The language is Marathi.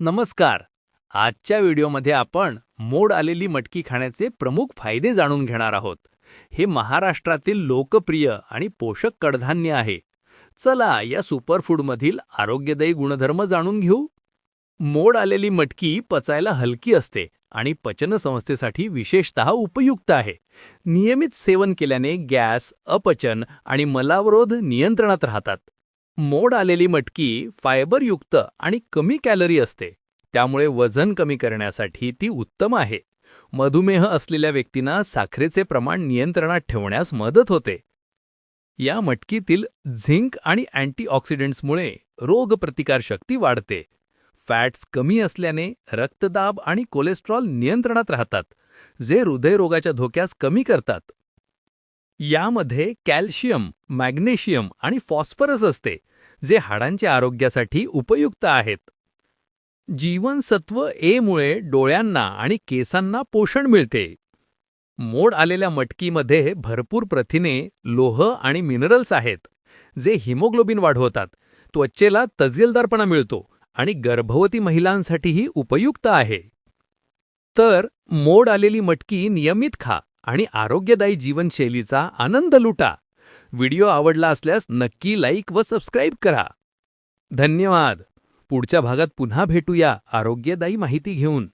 नमस्कार. आजच्या व्हिडिओमध्ये आपण मोड आलेली मटकी खाण्याचे प्रमुख फायदे जाणून घेणार आहोत. हे महाराष्ट्रातील लोकप्रिय आणि पोषक कडधान्य आहे. चला या सुपरफूडमधील आरोग्यदायी गुणधर्म जाणून घेऊ. मोड आलेली मटकी पचायला हलकी असते आणि पचनसंस्थेसाठी विशेषतः उपयुक्त आहे. नियमित सेवन केल्याने गॅस अपचन आणि मलावरोध नियंत्रणात राहतात. मोड आलेली मटकी फायबरयुक्त आणि कमी कॅलरी असते. त्यामुळे वजन कमी करण्यासाठी ती उत्तम आहे. मधुमेह असलेल्या व्यक्तींना साखरेचे प्रमाण नियंत्रणात ठेवण्यास मदत होते. या मटकीतील झिंक आणि अँटीऑक्सिडंट्समुळे रोगप्रतिकारशक्ती वाढते. फॅट्स कमी असल्याने रक्तदाब आणि कोलेस्ट्रॉल नियंत्रणात राहतात जे हृदयरोगाच्या धोक्यास कमी करतात. यामध्ये कॅल्शियम मॅग्नेशियम आणि फॉस्फरस असते जे हाडांच्या आरोग्यासाठी उपयुक्त आहेत. जीवनसत्व ए मुळे डोळ्यांना आणि केसांना पोषण मिळते. मोड आलेल्या मटकीमध्ये भरपूर प्रथिने लोह आणि मिनरल्स आहेत जे हिमोग्लोबिन वाढवतात त्वचेला तजेलदारपणा मिळतो आणि गर्भवती महिलांसाठीही उपयुक्त आहे. तर मोड आलेली मटकी नियमित खा. आणि आरोग्यदायी जीवनशैलीचा आनंद लुटा. व्हिडिओ आवडला असल्यास नक्की लाईक व सबस्क्राईब करा. धन्यवाद. पुढच्या भागात पुन्हा भेटूया आरोग्यदायी माहिती घेऊन.